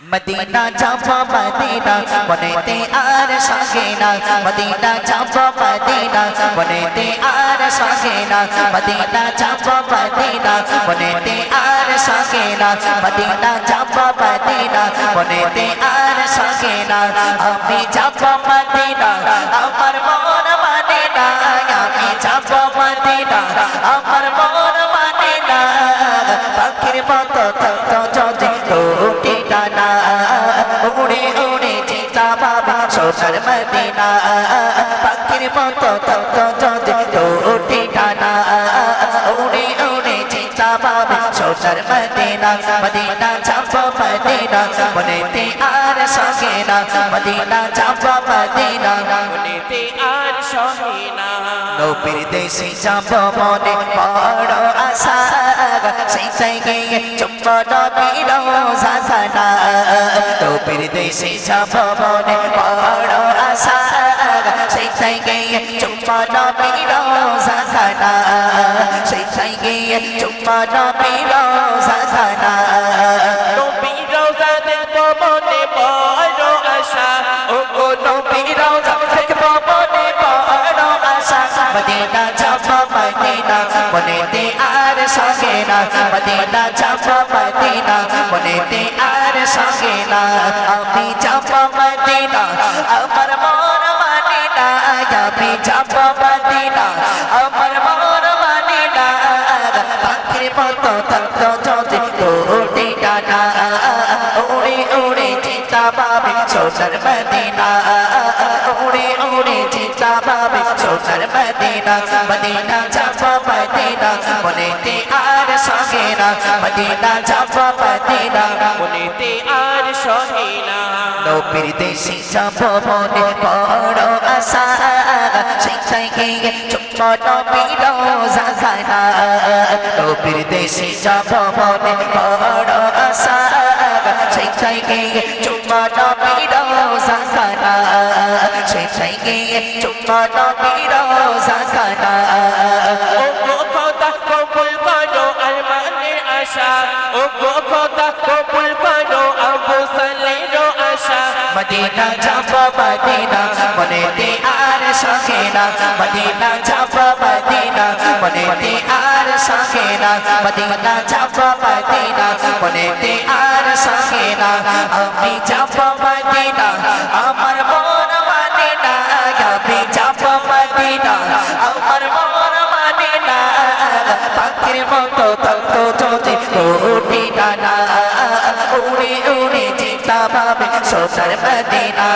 Medina যাব Medina, বনেতে আর সঙ্গে না। মদিনা যাব মদিনা, বনেতে আর সঙ্গে না। মদিনা যাব মদিনা, বনেতে আর সঙ্গে না। মদিনা যাব মদিনা, বনেতে আর সঙ্গে না। আমি যাব মদিনা, আমার মন মানে আমি যাব মদিনা, আমার মন মানে পাখির মতো থাকতো যদি রুটি ডানা উড়ে উড়ে চিতা বাবা, সোনার মদিনা। পাখির মতো থাকতো যদি রুটি ডানা উড়ে উড়ে চিতা বাবা, সোনার মদিনা। মদিনা যাব মদিনা বনেতে আর সঙ্গে না। মদিনা যাব মদিনা বনেতে আর সহে না। নবীর দেশে যাব মনে বড় আশা। সেইটাই গিয়ে চুম্ব নবীর সাধনা। নবীর দেশে যাব মনে বড় আশা। সেইটাই গিয়ে চুম্ব নবীর সাধনা। সেইটাই গিয়ে চুম্ব নবীর সাধনা। মদিনা যাব মদিনা, মনেতে আর সঙ্গে না। আমি যাব মদিনা, আমার মন মানে না আমি যাব মদিনা, আমার মন মানে না পাখির মতো থাকতো যদি উড়ে ডানা উড়ে উড়ে চিন্তা পাবে সোনার মদিনা। উড়ে উড়ে চিন্তা পাবে সোনার মদিনা। মদিনা যাব মদিনা, মনেতে আর সঙ্গে না মদিনা যাব, মদিনা। বনেতে আর সহে না নবীর দেশে যাব মনে বড় আশা। সেইটাই গিয়ে চুপ নবীর জাগানা। নবীর দেশে যাব মনে বড় আশা। সেইটাই গিয়ে চুপ নবীর জাগানা। সেইটাই গিয়ে চুপ নবীর জাগানা। ও খোদা কবুল করো আবু সালেরও আশা মদিনা যাব মদিনা মনেতে আর মন মানে মন মানে মতো সোনার মদিনা,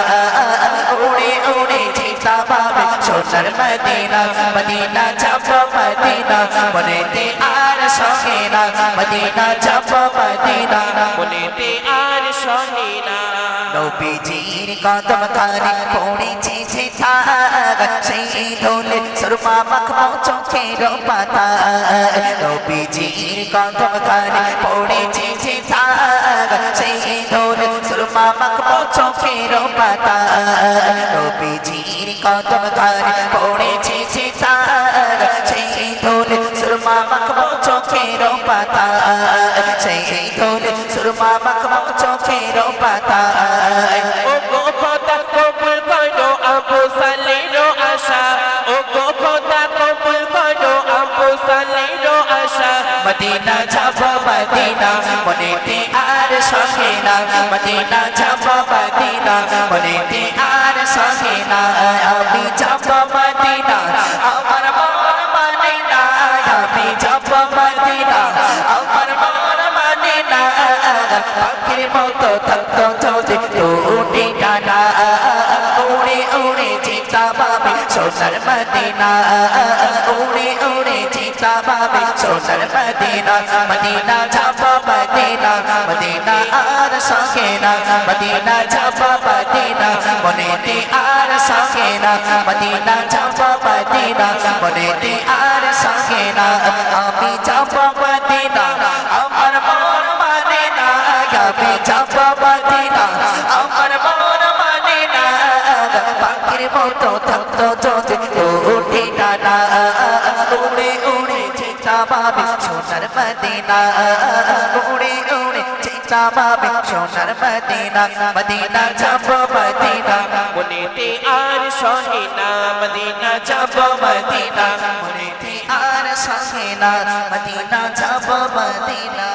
উড়ে উড়ে চিন্তা পাবে। সোনার মদিনা মদিনা যাব, মদিনা। মনেতে আর সঙ্গে না, মদিনা যাব, মদিনা। বনেতে আর সহে না। নবীজির কদম কানে পড়েছে যে থাক সেই ধুলে সুরমা মাখমো চোখের পাতা নবীজির কদম কানে পড়েছে যে থাক সেই ধুলে মাখমো চোখের পাতা। নবীজির কদম কানে পড়েছে থাক সেই ধুলে সুরমা মাখমো চোখের পাতা। সেই ধুলে সুরমা মাখমো চোখের পাতা। মদিনা যাব মদিনা মনেতে আর সঙ্গে না, মদিনা যাব মদিনা মনেতে আর সঙ্গে না, আমি যাব মদিনা আমার মন মানে না, আমি যাব মদিনা আমার মন মানে না, পাখির মতো থাকতো যদি উঠে ডানা, উড়ে উড়ে চিন্তা পাবে সোনার মদিনা। পাবে সোনার মদিনা মদিনা যাব মদিনা মদিনা আর সঙ্গে না, মদিনা যাব মদিনা, মনেতে আর সঙ্গে না, মদিনা যাব মদিনা, মনেতে আর সঙ্গে না, আমি যাব মদিনা, আমার মন মানে না, আমি যাব মদিনা, আমার মন মানে না, পাখির মতো থাকতো যদি উঠে ডানা উড়ে উড়ে পাবে সোনার মদিনা উড়ে উড়ে জামাবে সোনার মদিনা মদিনা যাব মদিনা মনেতে আর সহে না মদিনা যাব মদিনা মনেতে আর সহে না মদিনা যাব মদিনা